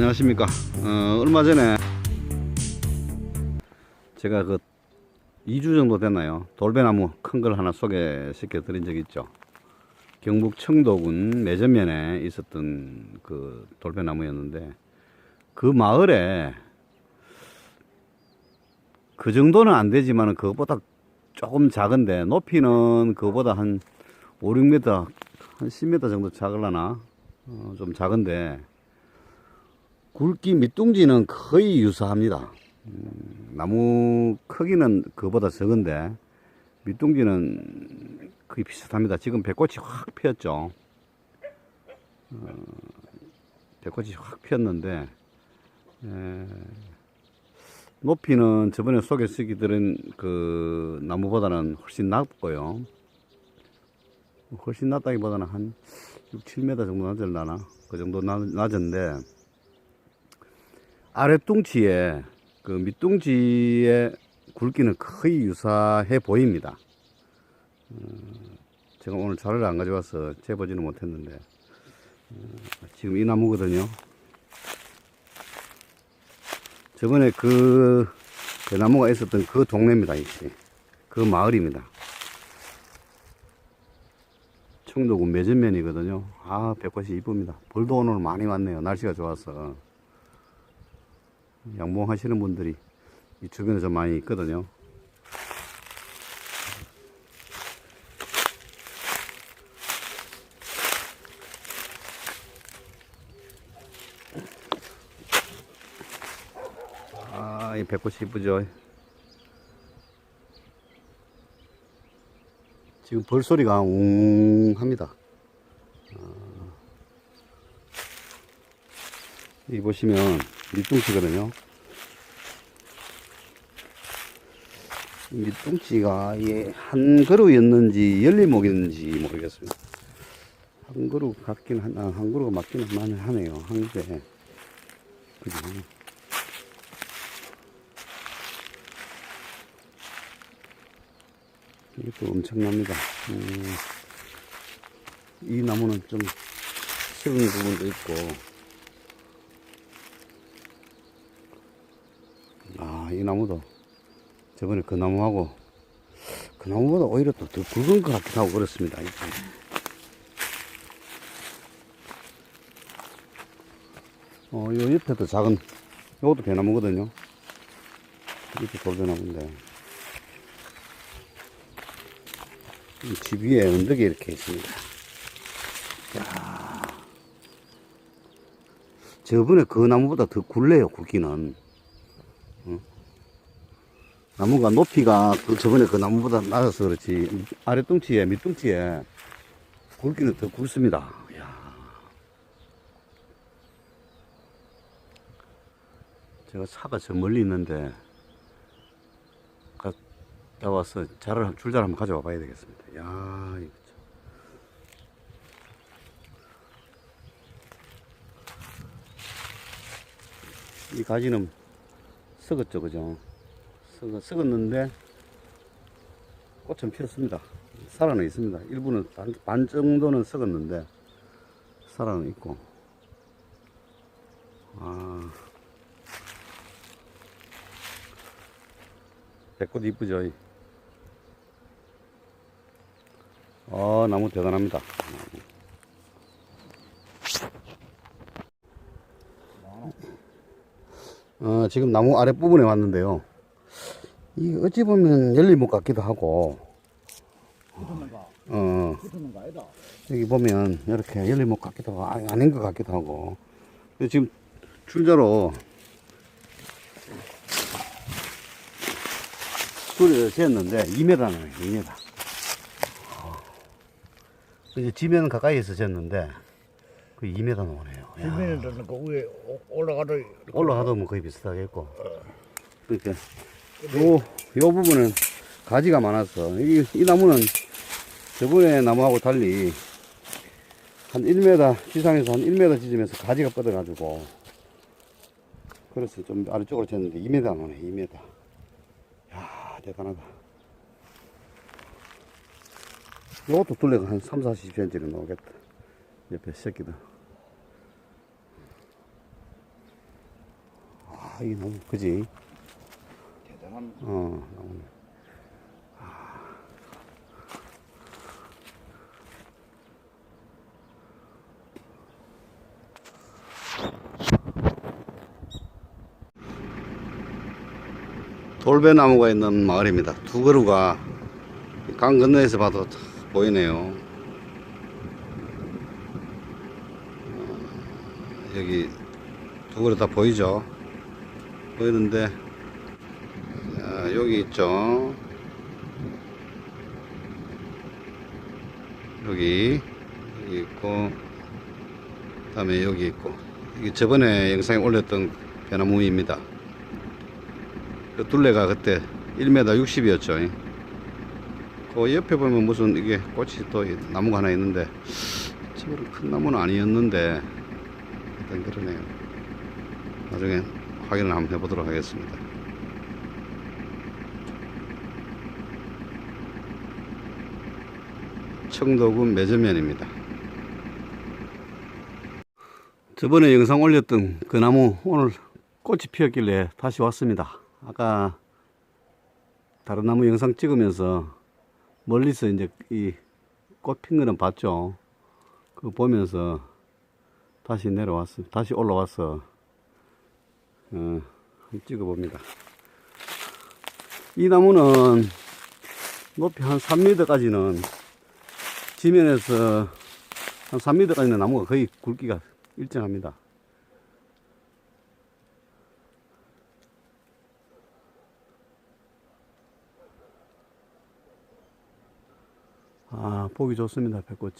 안녕하십니까. 어, 얼마 전에 제가 그 2주 정도 됐나요? 돌배나무 큰 걸 하나 소개시켜 드린 적이 있죠. 경북 청도군 매전면에 있었던 그 돌배나무였는데 그 마을에 그 정도는 안 되지만 그것보다 조금 작은데 높이는 그거보다 한 5, 6m, 한 10m 정도 작을라나? 어, 좀 작은데 굵기 밑둥지는 거의 유사합니다. 음, 나무 크기는 그보다 적은데 밑둥지는 거의 비슷합니다. 지금 배꽃이 확 피었죠. 어, 배꽃이 확 피었는데 에, 높이는 저번에 소개시켜 드린 그 나무보다는 훨씬 낮고요. 훨씬 낮다기보다는 한 6, 7m 정도 낮을라나? 그 정도 낮, 낮은데 아랫둥치에 그 밑둥지의 굵기는 거의 유사해 보입니다. 어, 제가 오늘 자료를 안 가져와서 재보지는 못했는데 어, 지금 이 나무거든요. 저번에 그, 그 나무가 있었던 그 동네입니다, 이씨. 그 마을입니다. 청도군 매전면이거든요. 아, 배꽃이 이쁩니다. 벌도 오늘 많이 왔네요. 날씨가 좋아서. 양봉하시는 분들이 이 주변에 좀 많이 있거든요. 아, 이 배꽃이 이쁘죠. 지금 벌소리가 웅 합니다. 여기 보시면 밑둥치거든요. 이 밑둥치가 한 그루였는지 열리목이었는지 모르겠습니다. 한 그루 같긴 한, 아, 한 그루가 맞기는 많이 하네요. 한 개. 그죠? 이것도 엄청납니다. 음, 이 나무는 좀 썩은 부분도 있고, 아, 이 나무도 저번에 그 나무하고 그 나무보다 오히려 또더 굵은 것 같기도 하고 그렇습니다. 이게. 어, 요 옆에도 작은, 요것도 배나무거든요. 이렇게 돌배나무인데. 이집 위에 언덕이 이렇게 있습니다. 야 저번에 그 나무보다 더 굴래요, 굵기는. 어? 나무가 높이가 그 저번에 그 나무보다 낮아서 그렇지, 아랫둥치에, 밑둥치에 굵기는 더 굵습니다. 야 제가 차가 저 멀리 있는데, 갔다 와서 자를, 줄자를 한번 가져와 봐야 되겠습니다. 야 이거 참. 이 가지는 썩었죠, 그죠? 썩, 썩었는데 꽃은 피었습니다. 살아는 있습니다. 일부는 반, 반 정도는 썩었는데 살아는 있고. 아. 배꽃 이쁘죠? 이. 어, 나무 대단합니다. 어, 지금 나무 아랫부분에 왔는데요. 이 어찌 보면 열리목 같기도 하고? 어. 여기 보면 이렇게 열리목 같기도 하고, 아, 아닌 것 같기도 하고. 지금 출자로 수를 쟀는데 2m 나요, 2m. 어. 이제 지면 가까이에서 쟀는데 그 2m 나오네요. 야. 주변에는 그 위에 오- 올라가도 올라가도 뭐 거의 비슷하겠고. 그러니까 요, 요 부분은 가지가 많아서 이, 이 나무는 저번에 나무하고 달리 한 1m 지상에서 한 1m 지점에서 가지가 뻗어가지고 그래서 좀 아래쪽으로 쟀는데 2m 나오네 2m 야 대단하다. 요것도 둘레가 한 3, 40cm는 나오겠다. 옆에 새끼들. 이 너무, 그지? 대단한 어. 돌배나무가 있는 마을입니다. 두 그루가 강 건너에서 봐도 다 보이네요. 어, 여기 두 그루 다 보이죠? 보이는데 있죠. 여기 여기 있고 그 다음에 여기 있고 이게 저번에 영상에 올렸던 배나무입니다. 그 둘레가 그때 1m 60이었죠. 그 옆에 보면 무슨 이게 꽃이 또 나무가 하나 있는데 저거는 큰 나무는 아니었는데 일단 그러네요. 나중에 확인을 한번 해보도록 하겠습니다. 청도군 매전면입니다. 저번에 영상 올렸던 그 나무 오늘 꽃이 피었길래 다시 왔습니다. 아까 다른 나무 영상 찍으면서 멀리서 이제 이 꽃 핀 거는 봤죠. 그거 보면서 다시 내려왔어. 다시 올라왔어. 어, 찍어봅니다. 이 나무는 높이 한 3m까지는 지면에서 한 3m까지는 나무가 거의 굵기가 일정합니다. 아, 보기 좋습니다, 배꽃이.